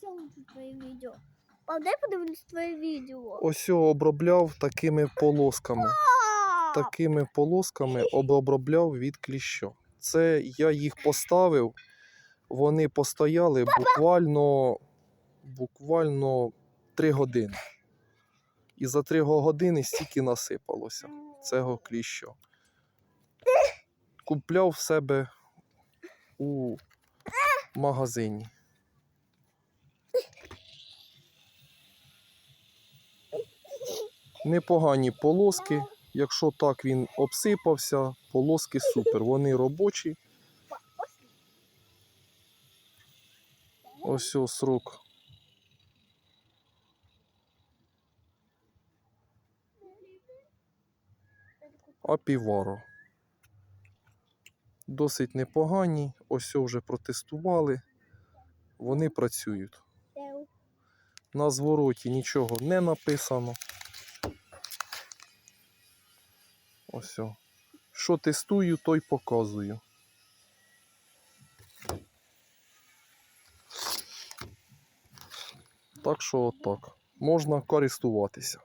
подивитися лучше твоє відео. Пап, дай подивлюсь твоє відео. Ось його обробляв такими полосками. Такими полосками обробляв від кліща. Це я їх поставив, вони постояли буквально, буквально 3 години. І за 3 години стільки насипалося цього кліща. Купляв в себе у магазині. Непогані полоски. Якщо так він обсипався, полоски супер. Вони робочі. Ось о срок. Апіваро. Досить непогані. Ось вже протестували. Вони працюють. На звороті нічого не написано. Ось. о. Що тестую, то й показую. Так що отак. Можна користуватися.